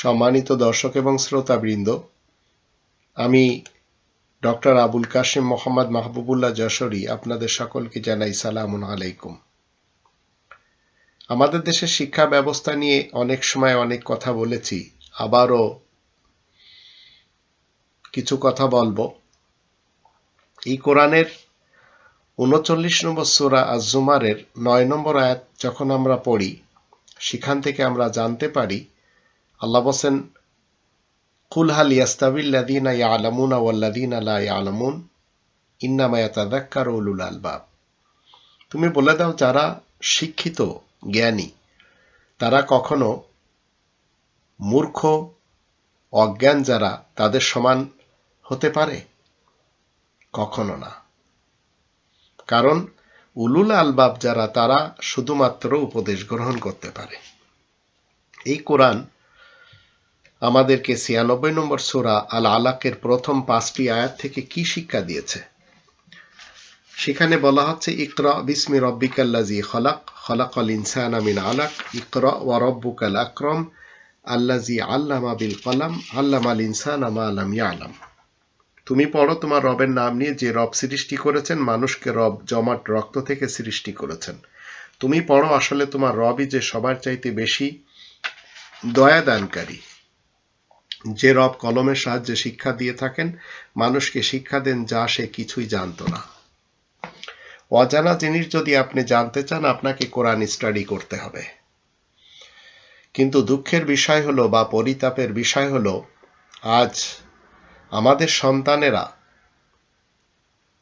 সম্মানিত দর্শক এবং শ্রোতাবৃন্দ, আমি ডক্টর আবুল কাশিম মোহাম্মদ মাহবুবুল্লাহ যশোরী আপনাদের সকলকে জানাই সালামুন আলাইকুম। আমাদের দেশের শিক্ষা ব্যবস্থা নিয়ে অনেক সময় অনেক কথা বলেছি, আবারও কিছু কথা বলব। এই কোরআনের উনচল্লিশ নম্বর সোরা আজুমারের নয় নম্বর আয়াত যখন আমরা পড়ি, সেখান থেকে আমরা জানতে পারি আল্লাহ বসেন কুল হাল ইয়াস্তাবিল্লাদিনা ইয়ালামুনা ওয়াল্লাদিনা লা ইয়ালামুন, ইন্নামা ইয়াতাযাক্কারু উলুল আলবাব। তুমি বলে দাও যারা শিক্ষিত, জ্ঞানী, তারা কখনো মূর্খ, অজ্ঞান যারা তাদের সমান হতে পারে? কখনো না। কারণ উলুল আলবাব যারা তারা শুধুমাত্র উপদেশ গ্রহণ করতে পারে। এই কোরআন আমাদেরকে ছিয়ানব্বই নম্বর সুরা আল আলাকের প্রথম পাঁচটি আয়াত থেকে কি শিক্ষা দিয়েছে? সেখানে বলা হচ্ছে, ইকরা বিসমি রব্বিকাল্লাজি খলাক, খলাকল ইনসান আমিন আলাক, ইকরা ওয়া রব্বুকাল আক্রম আল্লাজি আল্লামা বিল কলাম আল্লাম আল ইনসান আমা আলাম ইয়ালাম। তুমি পড়ো তোমার রবের নাম নিয়ে, যে রব সৃষ্টি করেছেন, মানুষকে রব জমাট রক্ত থেকে সৃষ্টি করেছেন। তুমি পড়ো, আসলে তোমার রবই যে সবার চাইতে বেশি দয়াদানকারী যে রব কলমের সাহায্যে শিক্ষা দিয়ে থাকেন, মানুষকে শিক্ষা দেন যা সে কিছুই জানত না। অজানা জিনিস যদি আপনি জানতে চান, আপনাকে কোরআন স্টাডি করতে হবে। কিন্তু দুঃখের বিষয় হলো বা পরিতাপের বিষয় হলো, আজ আমাদের সন্তানেরা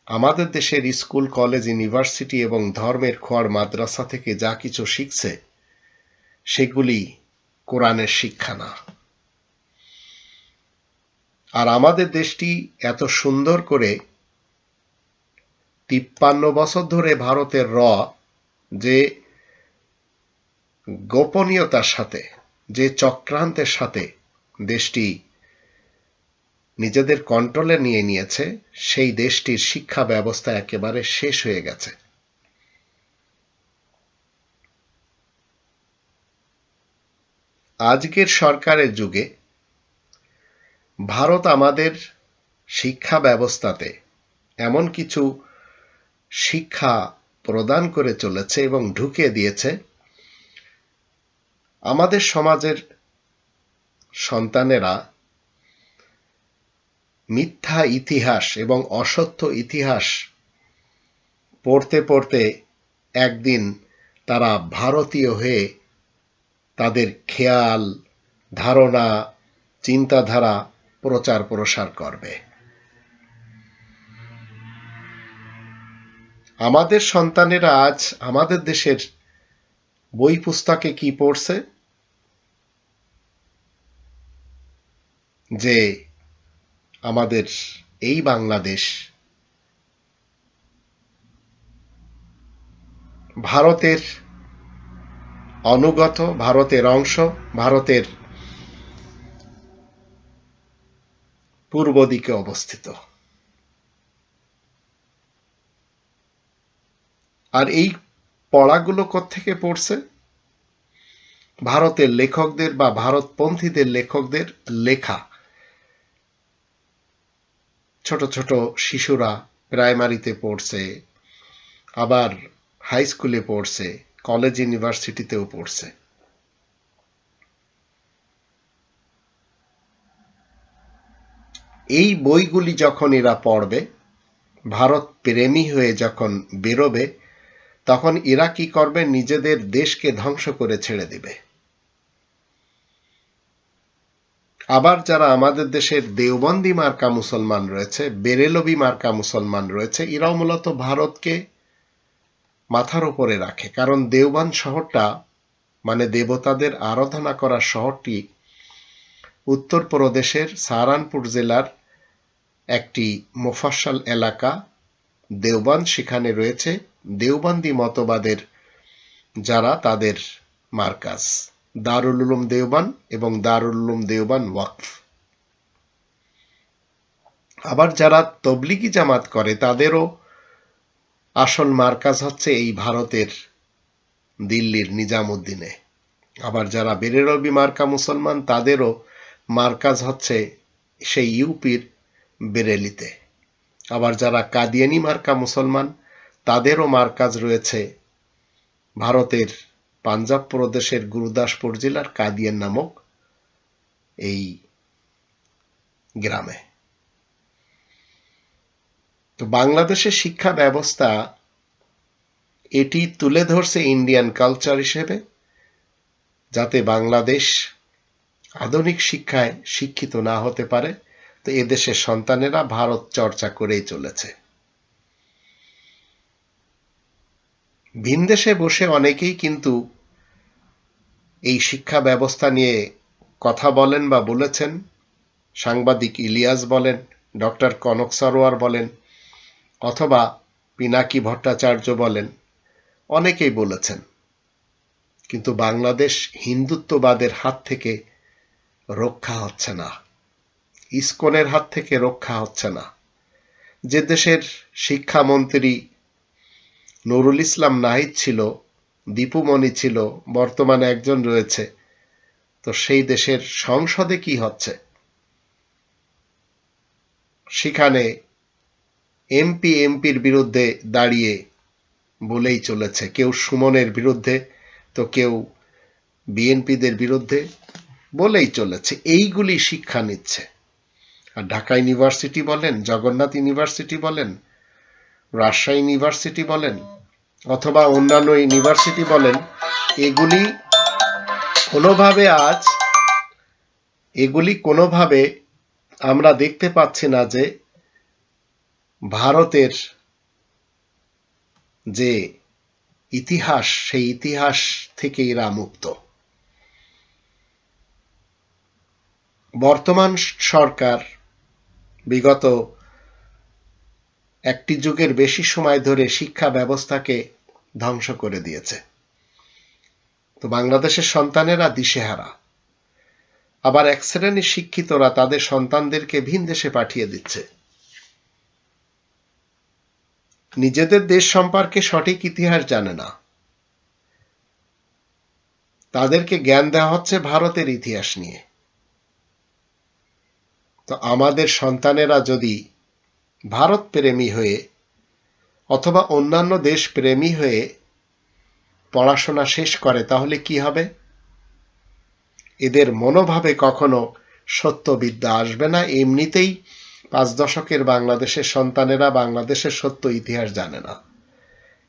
আমাদের দেশের স্কুল, কলেজ, ইউনিভার্সিটি এবং ধর্মের খোয়ার মাদ্রাসা থেকে যা কিছু শিখছে, সেগুলি কোরআনের শিক্ষা না। আর আমাদের দেশটি এত সুন্দর করে তিপ্পান্ন বছর ধরে ভারতের র, যে গোপনীয়তার সাথে, যে চক্রান্তের সাথে দেশটি নিজেদের কন্ট্রোলে নিয়ে নিয়েছে, সেই দেশটির শিক্ষা ব্যবস্থা একেবারে শেষ হয়ে গেছে। আজকের সরকারের যুগে ভারত আমাদের শিক্ষা ব্যবস্থাতে এমন কিছু শিক্ষা প্রদান করে চলেছে এবং ঢুকিয়ে দিয়েছে। আমাদের সমাজের সন্তানেরা মিথ্যা ইতিহাস এবং অসত্য ইতিহাস পড়তে পড়তে একদিন তারা ভারতীয় হয়ে তাদের খেয়াল, ধারণা, চিন্তাধারা প্রচার প্রসার করবে। আমাদের সন্তানেরা আজ আমাদের দেশের বই পুস্তকে কি পড়ছে? যে আমাদের এই বাংলাদেশ ভারতের অনুগত, ভারতের অংশ, ভারতের পূর্ব দিকে অবস্থিত। আর এই পড়াগুলো থেকে পড়ছে? ভারতের লেখকদের বা ভারতপন্থীদের লেখকদের লেখা। ছোট ছোট শিশুরা প্রাইমারিতে পড়ছে, আবার হাই স্কুলে পড়ছে, কলেজ ইউনিভার্সিটিতেও পড়ছে। এই বইগুলি যখন এরা পড়বে, ভারত প্রেমী হয়ে যখন বেরোবে, তখন এরা কি করবে? নিজেদের দেশকে ধ্বংস করে ছেড়ে দিবে। আবার যারা আমাদের দেশের দেওবন্দি মার্কা মুসলমান রয়েছে, বেরেলবি মার্কা মুসলমান রয়েছে, এরাও মূলত ভারতকে মাথার উপরে রাখে। কারণ দেওবান শহরটা মানে দেবতাদের আরাধনা করা শহরটি, উত্তরপ্রদেশের সাহারানপুর জেলার একটি মোফাসাল এলাকা, দেওবান সেখানে রয়েছে। দেওবান্দি মতবাদের যারা তাদের মার্কাজ। দারুল উলুম দেওবান এবং দারুল উলুম দেওবান ওয়াকফ। আবার যারা তবলিগি জামাত করে, তাদেরও আসল মার্কাজ হচ্ছে এই ভারতের দিল্লির নিজামুদ্দিনে। আবার যারা বেরেলবি মার্কা মুসলমান, তাদেরও মার্কাজ হচ্ছে সেই ইউপির বেরেলিতে আবার যারা কাদিয়ানি মার্কা মুসলমান, তাদেরও মার্কাজ রয়েছে ভারতের পাঞ্জাব প্রদেশের গুরুদাসপুর জেলার কাদিয়ান নামক এই গ্রামে। তো বাংলাদেশের শিক্ষা ব্যবস্থা এটি তুলে ধরছে ইন্ডিয়ান কালচার হিসেবে, যাতে বাংলাদেশ আধুনিক শিক্ষায় শিক্ষিত না হতে পারে। তো এদেশের সন্তানেরা ভারত চর্চা করেই চলেছে। ভিনদেশে বসে অনেকেই কিন্তু এই শিক্ষা ব্যবস্থা নিয়ে কথা বলেন বা বলেছেন। সাংবাদিক ইলিয়াস বলেন, ডক্টর কনক সরোয়ার বলেন, অথবা পিনাকি ভট্টাচার্য বলেন, অনেকেই বলেছেন। কিন্তু বাংলাদেশ হিন্দুত্ববাদের হাত থেকে রক্ষা হচ্ছে না। ইস্কনের হাত থেকে রক্ষা হচ্ছে না। যে দেশের শিক্ষামন্ত্রী নুরুল ইসলাম নাহিদ ছিল দীপুমণি ছিল, বর্তমানে একজন রয়েছে, তো সেই দেশের সংসদে কি হচ্ছে? সেখানে এমপি, এমপির বিরুদ্ধে দাঁড়িয়ে বলেই চলেছে, কেউ সুমনের বিরুদ্ধে, তো কেউ বিএনপিদের বিরুদ্ধে বলেই চলেছে, এইগুলি শিক্ষা নিচ্ছে। আর ঢাকা ইউনিভার্সিটি বলেন, জগন্নাথ ইউনিভার্সিটি বলেন, রাজশাহী ইউনিভার্সিটি বলেন, অথবা অন্যান্য ইউনিভার্সিটি বলেন, এগুলি কোনোভাবে আজ, এগুলি কোনোভাবে আমরা দেখতে পাচ্ছি না যে ভারতের যে ইতিহাস, সেই ইতিহাস থেকে এরা মুক্ত। বর্তমান সরকার বিগত একটি যুগের বেশি সময় ধরে শিক্ষা ব্যবস্থাকে ধ্বংস করে দিয়েছে। তো বাংলাদেশের সন্তানেরা দিশেহারা। আবার এক শ্রেণির শিক্ষিতরা তাদের সন্তানদেরকে ভিন দেশে পাঠিয়ে দিচ্ছে। নিজেদের দেশ সম্পর্কে সঠিক ইতিহাস জানে না। তাদেরকে জ্ঞান দেওয়া হচ্ছে ভারতের ইতিহাস নিয়ে। তো আমাদের সন্তানেরা যদি ভারত প্রেমী হয়ে অথবা অন্যান্য দেশ প্রেমী হয়ে পড়াশোনা শেষ করে, তাহলে কি হবে? এদের মনোভাবে কখনো সত্যবিদ্যা আসবে না। এমনিতেই পাঁচ দশকের বাংলাদেশের সন্তানেরা বাংলাদেশের সত্য ইতিহাস জানে না।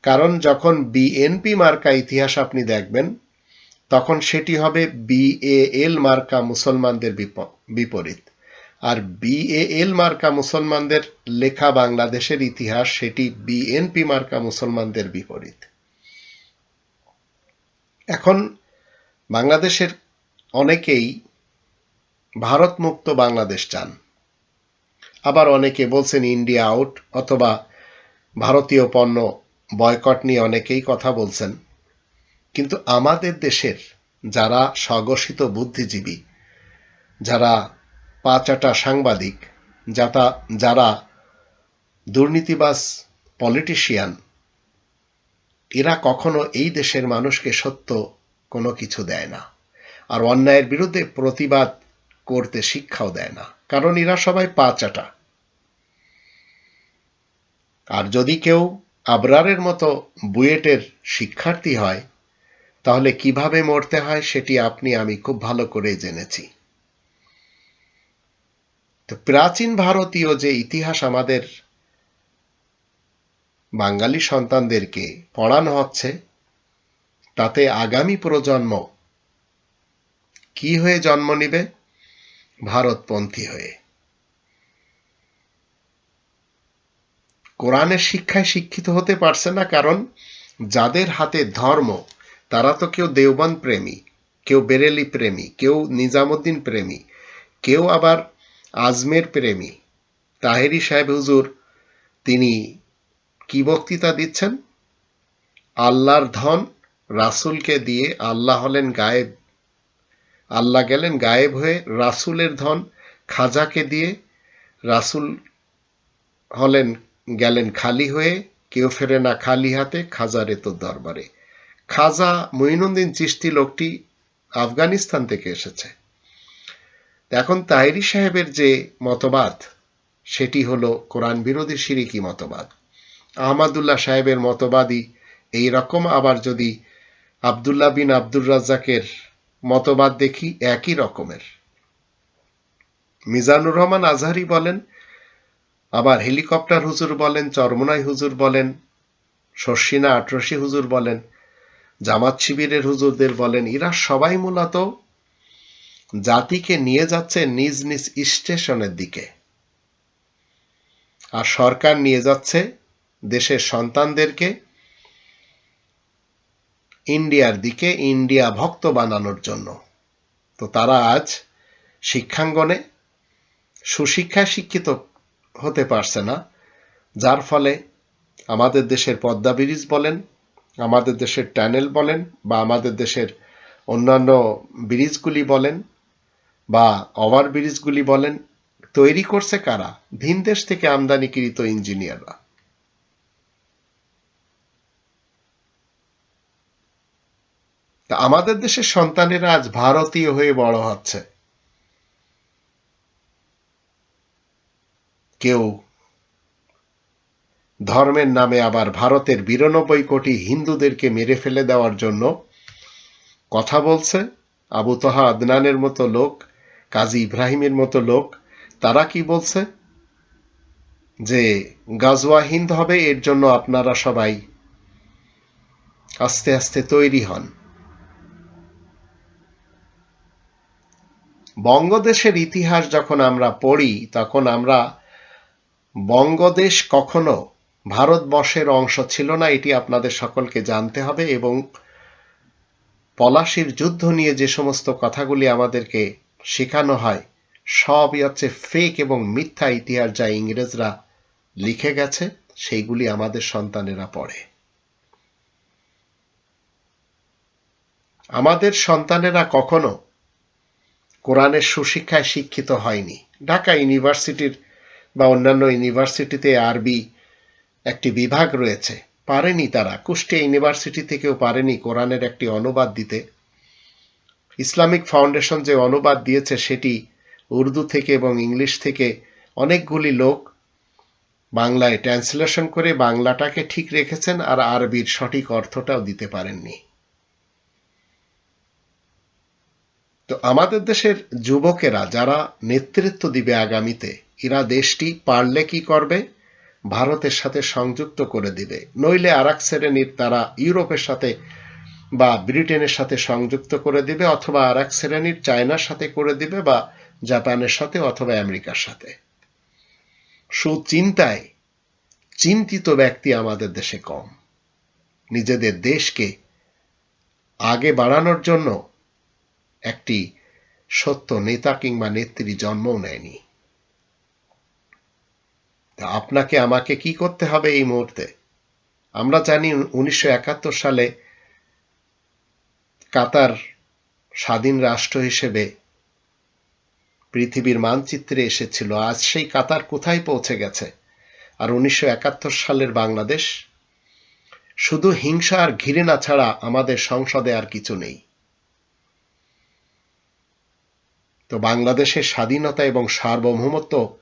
কারণ যখন বিএনপি মার্কা ইতিহাস আপনি দেখবেন, তখন সেটি হবে বিএএল মার্কা মুসলমানদের বিপরীত। আর বিএএল মার্কা মুসলমানদের লেখা বাংলাদেশের ইতিহাস, সেটি বিএনপি মার্কা মুসলমানদের বিপরীত। এখন বাংলাদেশের অনেকেই ভারত মুক্ত বাংলাদেশ চান। আবার অনেকে বলছেন ইন্ডিয়া আউট অথবা ভারতীয় পণ্য বয়কট নিয়ে অনেকেই কথা বলছেন। কিন্তু আমাদের দেশের যারা স্বঘোষিত বুদ্ধিজীবী, যারা পাঁচাটা সাংবাদিক, যাতা, যারা দুর্নীতিবাস পলিটিশিয়ান, এরা কখনো এই দেশের মানুষকে সত্য কোনো কিছু দেয় না। আর অন্যায়ের বিরুদ্ধে প্রতিবাদ করতে শিক্ষাও দেয় না। কারণ এরা সবাই পাঁচাটা। আর যদি কেউ আবরারের মতো বুয়েটের শিক্ষার্থী হয়, তাহলে কীভাবে মরতে হয় সেটি আপনি, আমি খুব ভালো করে জেনেছি। তো প্রাচীন ভারতীয় যে ইতিহাস আমাদের বাঙালি সন্তানদেরকে পড়ানো হচ্ছে, তাতে আগামী প্রজন্ম কি হয়ে জন্ম নিবে? ভারতপন্থী হয়ে। কোরআনের শিক্ষায় শিক্ষিত হতে পারছে না কারণ যাদের হাতে ধর্ম, তারা তো কেউ দেওবান প্রেমী, কেউ বেরেলি প্রেমী, কেউ নিজামুদ্দিন প্রেমী, কেউ আবার আজমের প্রেমী। তাহেরি সাহেব, হুজুর, তিনি কি বক্তৃতা দিচ্ছেন? আল্লাহর ধন রাসুলকে দিয়ে আল্লাহ হলেন গায়েব। আল্লাহ গেলেন গায়েব হয়ে রাসুলের ধন খাজাকে দিয়ে রাসুল হলেন, গেলেন খালি হয়ে, কেউ ফেরে না খালি হাতে খাজারে তো দরবারে। খাজা মঈনুদ্দিন চিস্তি লোকটি আফগানিস্তান থেকে এসেছে। এখন তাইরি সাহেবের যে মতবাদ, সেটি হলো কোরআন বিরোধী সিরিকি মতবাদ। আহমাদুল্লাহ সাহেবের মতবাদী এই রকম। আবার যদি আবদুল্লাহ বিন আব্দুর রাজ্জাকের মতবাদ দেখি, একই রকমের। মিজানুর রহমান আজহারি বলেন, আবার হেলিকপ্টার হুজুর বলেন, চরমনাই হুজুর বলেন শর্ষিনা আটরসি হুজুর বলেন, জামাত শিবিরের হুজুরদের বলেন, এরা সবাই মূলত জাতিকে নিয়ে যাচ্ছে নিজ নিজ স্টেশনের দিকে। আর সরকার নিয়ে যাচ্ছে দেশের সন্তানদেরকে ইন্ডিয়ার দিকে, ইন্ডিয়া ভক্ত বানানোর জন্য। তো তারা আজ শিক্ষাঙ্গনে সুশিক্ষায় শিক্ষিত হতে পারছে না, যার ফলে আমাদের দেশের পদ্মা ব্রিজ বলেন, আমাদের দেশের ট্যানেল বলেন, বা আমাদের দেশের অন্যান্য ব্রিজগুলি বলেন বা ওভার ব্রিজগুলি বলেন, তৈরি করছে কারা? ভিন দেশ থেকে আমদানিকৃত ইঞ্জিনিয়াররা। তা আমাদের দেশের সন্তানেরা আজ ভারতীয় হয়ে বড় হচ্ছে। কেউ ধর্মের নামে আবার ভারতের বিরানব্বই কোটি হিন্দুদেরকে মেরে ফেলে দেওয়ার জন্য কথা বলছে। আবু তহা আদনানের মতো লোক কাজী ইব্রাহিমের মতো লোক, তারা কি বলছে? যে, গাজওয়া হিন্দ হবে, এর জন্য আপনারা সবাই আস্তে আস্তে তৈরি হন। বঙ্গদেশের ইতিহাস যখন আমরা পড়ি, তখন আমরা বঙ্গদেশ কখনো ভারতবর্ষের অংশ ছিল না, এটি আপনাদের সকলকে জানতে হবে এবং পলাশির যুদ্ধ নিয়ে যে সমস্ত কথাগুলি আমাদেরকে শেখানো হয়। সবই হচ্ছে ফেক এবং মিথ্যা ইতিহাস যা ইংরেজরা লিখে গেছে, সেইগুলি আমাদের সন্তানেরা পড়ে। আমাদের সন্তানেরা কখনো কোরআনের সুশিক্ষায় শিক্ষিত হয়নি। ঢাকা ইউনিভার্সিটির বা অন্যান্য ইউনিভার্সিটিতে আরবি একটি বিভাগ রয়েছে। পারেনি তারা। কুষ্টিয়া ইউনিভার্সিটি থেকেও পারেনি কোরআনের একটি অনুবাদ দিতে। ইসলামিক ফাউন্ডেশন যে অনুবাদ দিয়েছে সেটি উর্দু থেকে এবং ইংলিশ থেকে অনেকগুলি লোক বাংলায় ট্রান্সলেশন করে বাংলাটাকে ঠিক রেখেছেন আর আরবির সঠিক অর্থটাও দিতে পারেননি। তো আমাদের দেশের যুবকেরা যারা নেতৃত্ব দিবে আগামীতে, এরা দেশটি পারলে কি করবে? ভারতের সাথে সংযুক্ত করে দিবে। নইলে আর এক শ্রেণির তারা ইউরোপের সাথে বা ব্রিটেনের সাথে সংযুক্ত করে দিবে অথবা আর এক শ্রেণির চায়নার সাথে করে দিবে বা জাপানের সাথে অথবা আমেরিকার সাথে। সুচিন্তায় চিন্তিত ব্যক্তি আমাদের দেশে কম। নিজেদের দেশকে আগে বাড়ানোর জন্য একটি সত্য নেতা কিংবা নেত্রী জন্মও নেয়নি। তা আপনাকে আমাকে কি করতে হবে এই মুহূর্তে? আমরা জানি উনিশশো একাত্তর সালে কাতার স্বাধীন রাষ্ট্র হিসেবে পৃথিবীর মানচিত্রে এসেছিল। আজ সেই কাতার কোথায় পৌঁছে গেছে? আর উনিশশো একাত্তর সালের বাংলাদেশ? শুধু হিংসা আর ঘৃণা ছাড়া আমাদের সংসদে আর কিছু নেই। তো বাংলাদেশের স্বাধীনতা এবং সার্বভৌমত্ব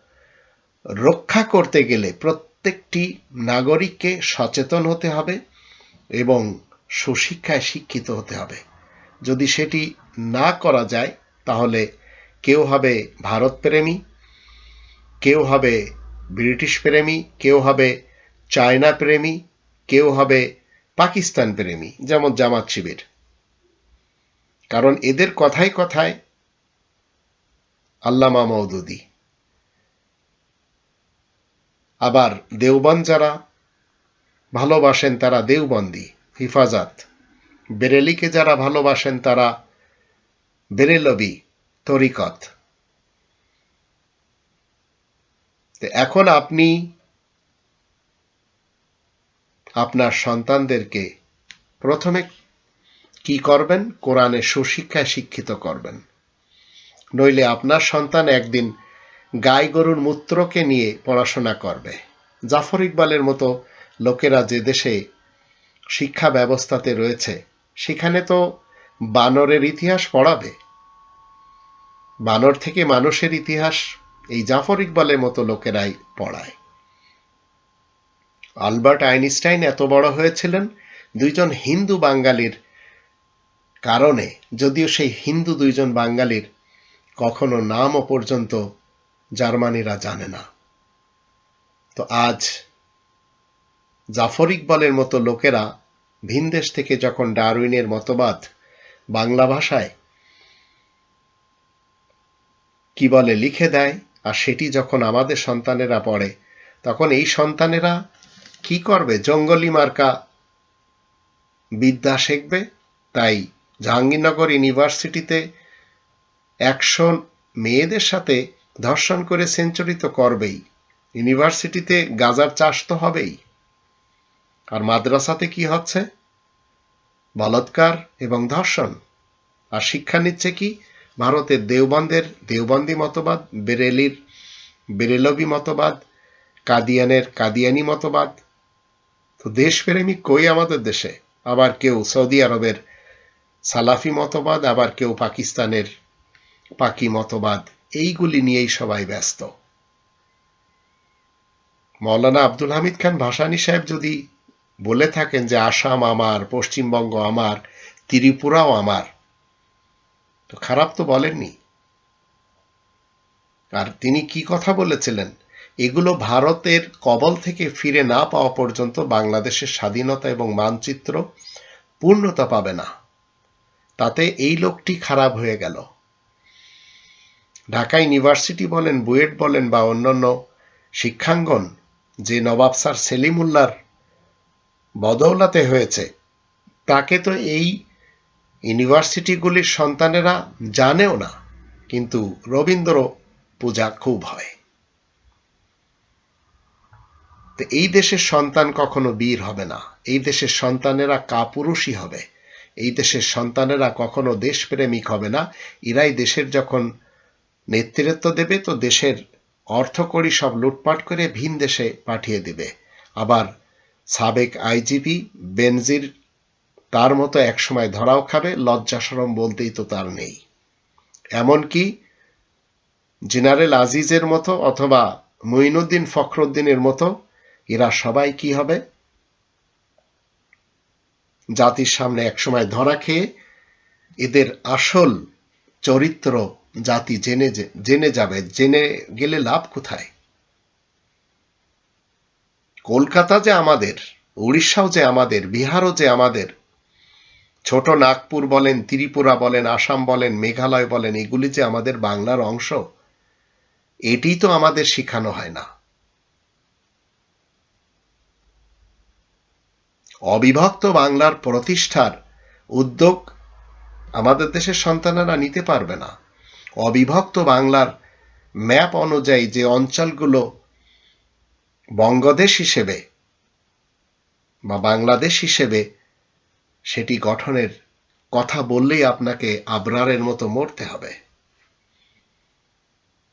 রক্ষা করতে গেলে প্রত্যেকটি নাগরিককে সচেতন হতে হবে এবং সুশিক্ষায় শিক্ষিত হতে হবে। যদি সেটি না করা যায়, তাহলে কেউ হবে ভারত প্রেমী, কেউ হবে ব্রিটিশ প্রেমী, কেউ হবে চায়না প্রেমী, কেউ হবে পাকিস্তান প্রেমী, যেমন জামাত শিবির। কারণ এদের কথায় কথায় আল্লামা মৌদুদি আবার দেওবন যারা, ভালোবাসেন তারা দেওবন্দি, হিফাজত। বেরেলিকে যারা ভালোবাসেন তারা বেরেলবি, তরিকত। এখন আপনি আপনার সন্তানদেরকে প্রথমে কি করবেন? কোরআনে সুশিক্ষায় শিক্ষিত করবেন। নইলে আপনার সন্তান একদিন গাই গরুর মূত্রকে নিয়ে পড়াশোনা করবে। জাফর ইকবালের মতো লোকেরা যে দেশে শিক্ষা ব্যবস্থাতে রয়েছে সেখানে তো বানরের ইতিহাস পড়াবে। বানর থেকে মানুষের ইতিহাস এই জাফর ইকবালের মতো লোকেরাই পড়ায়। আলবার্ট আইনস্টাইন এত বড় হয়েছিলেন, দুইজন হিন্দু বাঙালির কারণে, যদিও সেই হিন্দু দুইজন বাঙালির কখনো নামও পর্যন্ত জার্মানিরা জানে না। তো আজ জাফর ইকবালের মতো লোকেরা ভিনদেশ থেকে যখন ডারউইনের মতবাদ বাংলা ভাষায় কি বলে লিখে দেয়, আর সেটি যখন আমাদের সন্তানেরা পড়ে, তখন এই সন্তানেরা কি করবে? জঙ্গলি মার্কা বিদ্যা শিখবে? তাই জাহাঙ্গীরনগর ইউনিভার্সিটিতে একশো মেয়েদের সাথে ধর্ষণ করে সেঞ্চুরি তো করবেই। ইউনিভার্সিটিতে গাজার চাষ তো হবেই। আর মাদ্রাসাতে কি হচ্ছে? বলৎকার এবং ধর্ষণ। আর শিক্ষা নিচ্ছে কি? ভারতের দেওবন্দের, দেওবন্দি মতবাদ, বেরেলির, বেরেলবি মতবাদ, কাদিয়ানের কাদিয়ানি মতবাদ। তো দেশপ্রেমিক কই আমাদের দেশে? আবার কেউ সৌদি আরবের সালাফি মতবাদ, আবার কেউ পাকিস্তানের পাকি মতবাদ। এইগুলি নিয়েই সবাই ব্যস্ত। মৌলানা আব্দুল হামিদ খান ভাসানী সাহেব যদি বলে থাকেন যে আসাম আমার, পশ্চিমবঙ্গ আমার, ত্রিপুরাও আমার। তো খারাপ তো বলেননি। আর তিনি কি কথা বলেছিলেন? এগুলো ভারতের কবল থেকে ফিরে না পাওয়া পর্যন্ত বাংলাদেশের স্বাধীনতা এবং মানচিত্র পূর্ণতা পাবে না। তাতে এই লোকটি খারাপ হয়ে গেল। ঢাকা ইউনিভার্সিটি বলেন, বুয়েট বলেন বা অন্যান্য শিক্ষাঙ্গন, যে নবাব স্যার সেলিমুল্লার বদৌলাতে হয়েছে। তাকে তো এই ইউনিভার্সিটিগুলির সন্তানেরা জানেও না, কিন্তু রবীন্দ্র পূজা খুব হয়। তো এই দেশের সন্তান কখনো বীর হবে না। এই দেশের সন্তানেরা কাপুরুষই হবে। এই দেশের সন্তানেরা কখনো দেশপ্রেমিক হবে না। এরাই দেশের যখন নেতৃত্ব দেবে, তো দেশের অর্থকড়ি সব লুটপাট করে ভিন দেশে পাঠিয়ে দেবে। আবার সাবেক আইজিপি বেনজির তার মতো একসময় ধরাও খাবে লজ্জাসরম বলতেই তো তার নেই। এমনকি জেনারেল আজিজের মতো অথবা মঈনুদ্দিন ফখরুদ্দিনের মতো এরা সবাই কি হবে? জাতির সামনে একসময় ধরা খেয়ে এদের আসল চরিত্র জাতি জেনে জেনে যাবে, জেনে গেলে লাভ কোথায়? কলকাতা যে আমাদের, উড়িষ্যাও যে আমাদের, বিহারও যে আমাদের, ছোট নাগপুর বলেন, ত্রিপুরা বলেন, আসাম বলেন, মেঘালয় বলেন, এগুলি যে আমাদের বাংলার অংশ এটি তো আমাদের শিখানো হয় না। অবিভক্ত বাংলার প্রতিষ্ঠার উদ্যোগ আমাদের দেশের সন্তানেরা নিতে পারবে না। অবিভক্ত বাংলার ম্যাপ অনুযায়ী যে অঞ্চলগুলো বঙ্গদেশ হিসেবে বা বাংলাদেশ হিসেবে সেটি গঠনের কথা বললেই আপনাকে আবরারের মতো মরতে হবে।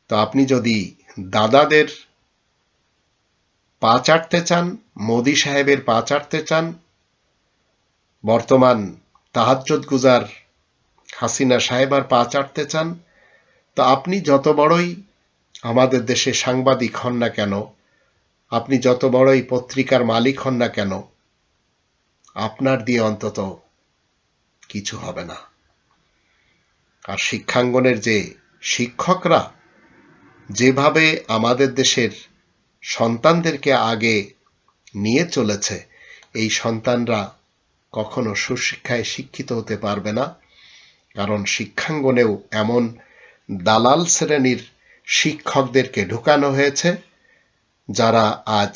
তো আপনি যদি দাদাদের পা চাটতে চান, মোদি সাহেবের পা চাটতে চান, বর্তমান তাহাজ্জুদ গুজার হাসিনা সাহেবার পা চাটতে চান, তো আপনি যত বড়ই আমাদের দেশে সাংবাদিক হন না কেন আপনি যত বড়ই পত্রিকার মালিক হন না কেন, আপনার দিয়ে অন্তত কিছু হবে না। আর শিক্ষাঙ্গনের যে শিক্ষকরা, যেভাবে আমাদের দেশের সন্তানদেরকে আগে নিয়ে চলেছে, এই সন্তানরা কখনো সুশিক্ষায় শিক্ষিত হতে পারবে না, কারণ শিক্ষাঙ্গনেও এমন দালাল শ্রেণির শিক্ষকদেরকে ঢুকানো হয়েছে। যারা আজ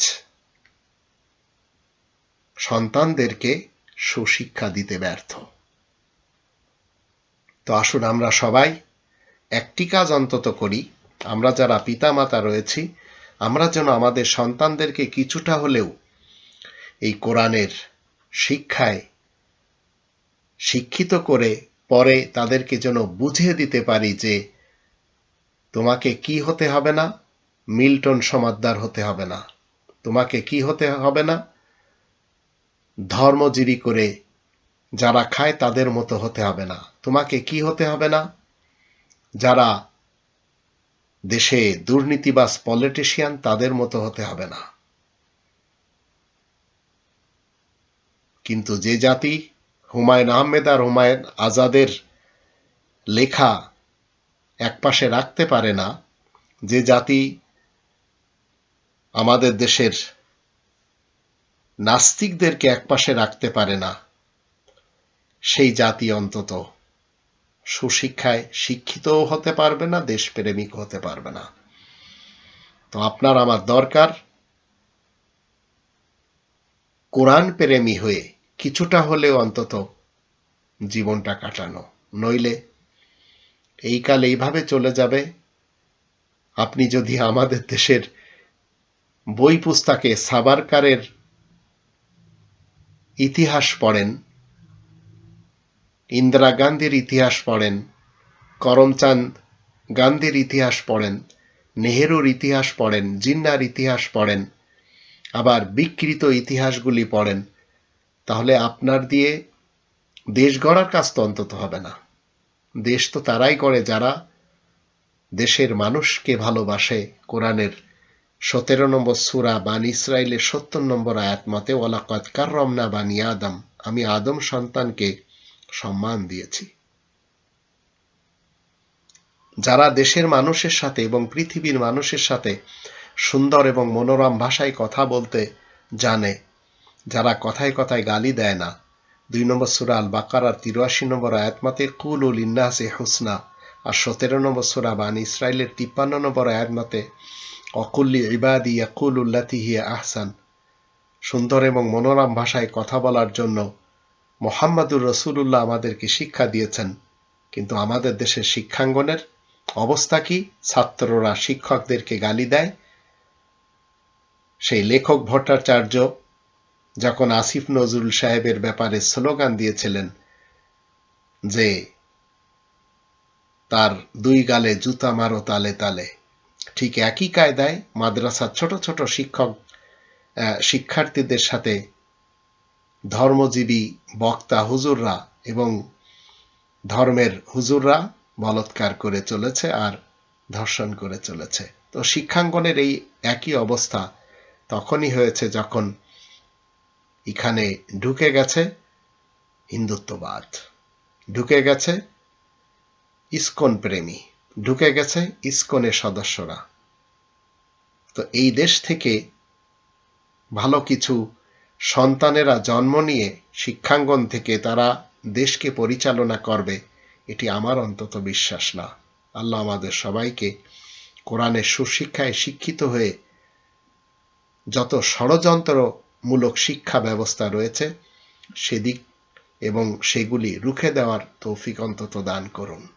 সন্তানদেরকে সুশিক্ষা দিতে ব্যর্থ। তো আসুন আমরা সবাই একটি কাজ অন্তত করি। আমরা যারা পিতামাতা রয়েছি, আমরা যেন আমাদের সন্তানদেরকে কিছুটা হলেও এই কোরআনের শিক্ষায় শিক্ষিত করে পরে তাদেরকে যেন বুঝিয়ে দিতে পারি যে তোমাকে কি হতে হবে না মিল্টন সমাদ্দার হতে হবে না। তোমাকে কি হতে হবে না? ধর্মজিরি করে যারা খায় তাদের মতো হতে হবে না। তোমাকে কি হতে হবে না? যারা দেশে দুর্নীতিবাজ পলিটিশিয়ান তাদের মতো হতে হবে না। কিন্তু যে জাতি হুমায়ুন আহমেদ আর হুমায়ুন আজাদের লেখা একপাশে রাখতে পারে না, যে জাতি আমাদের দেশের নাস্তিকদেরকে একপাশে রাখতে পারে না সেই জাতি অন্তত। সুশিক্ষায় শিক্ষিতও হতে পারবে না, দেশপ্রেমিক হতে পারবে না। তো আপনার আমার দরকার, কোরআন প্রেমী হয়ে কিছুটা হলেও অন্তত জীবনটা কাটানো। নইলে এই কাল এইভাবে চলে যাবে, আপনি যদি আমাদের দেশের বই পুস্তকে সাবারকারের ইতিহাস পড়েন, ইন্দিরা গান্ধীর ইতিহাস পড়েন, করমচাঁদ গান্ধীর ইতিহাস পড়েন, নেহেরুর ইতিহাস পড়েন, জিন্নার ইতিহাস পড়েন, আবার বিকৃত ইতিহাসগুলি পড়েন, তাহলে আপনার দিয়ে দেশ গড়ার কাজ তো অন্তত হবে না। দেশ তো তারাই করে যারা দেশের মানুষকে ভালোবাসে, কোরআনের সতেরো নম্বর সুরা বান ইসরায়েলের সত্তর নম্বর আয়াত মতে ওলাকাত কার্রমনা বানি আদম আমি আদম সন্তানকে সম্মান দিয়েছি। যারা দেশের মানুষের সাথে এবং পৃথিবীর মানুষের সাথে সুন্দর এবং মনোরম ভাষায় কথা বলতে জানে, যারা কথায় কথায় গালি দেয় না, দুই নম্বর সুরা আল বাকারার তিরাশি নম্বর আয়াতমাতে কুল উল ইন্নাসে হুসনা আর সতেরো নম্বর সুরা বান ইসরায়েলের তিপ্পান্ন নম্বর আয়াতমাতে অকুল্লি ইবাদি ইয়াকুল উল্লাতি হিয়া আহসান। সুন্দর এবং মনোরম ভাষায় কথা বলার জন্য মোহাম্মদুর রসুল্লাহ আমাদেরকে শিক্ষা দিয়েছেন। কিন্তু আমাদের দেশের শিক্ষাঙ্গনের অবস্থা কি? ছাত্ররা শিক্ষকদেরকে গালি দেয়। সেই লেখক ভট্টাচার্য যখন আসিফ নজরুল সাহেবের ব্যাপারে স্লোগান দিয়েছিলেন যে, তার দুই গালে জুতা মারো তালে তালে। ঠিক একই কায়দায় মাদ্রাসার ছোট ছোট শিক্ষক শিক্ষার্থীদের সাথে ধর্মজীবী বক্তা হুজুররা এবং ধর্মের হুজুররা বলৎকার করে চলেছে আর ধর্ষণ করে চলেছে। তো শিক্ষাঙ্গনের এই একই অবস্থা তখনই হয়েছে যখন এখানে ঢুকে গেছে হিন্দুত্ববাদ। ঢুকে গেছে ইস্কন প্রেমী। ঢুকে গেছে ইস্কনের সদস্যরা। তো এই দেশ থেকে ভালো কিছু সন্তানেরা জন্ম নিয়ে শিক্ষাঙ্গন থেকে তারা দেশকে পরিচালনা করবে, এটি আমার অন্তত বিশ্বাস না। আল্লাহ আমাদের সবাইকে কোরআনের সুশিক্ষায় শিক্ষিত হয়ে যত ষড়যন্ত্রমূলক শিক্ষা ব্যবস্থা রয়েছে, সেদিক এবং সেগুলি রুখে দেওয়ার তৌফিক অন্তত দান করুন।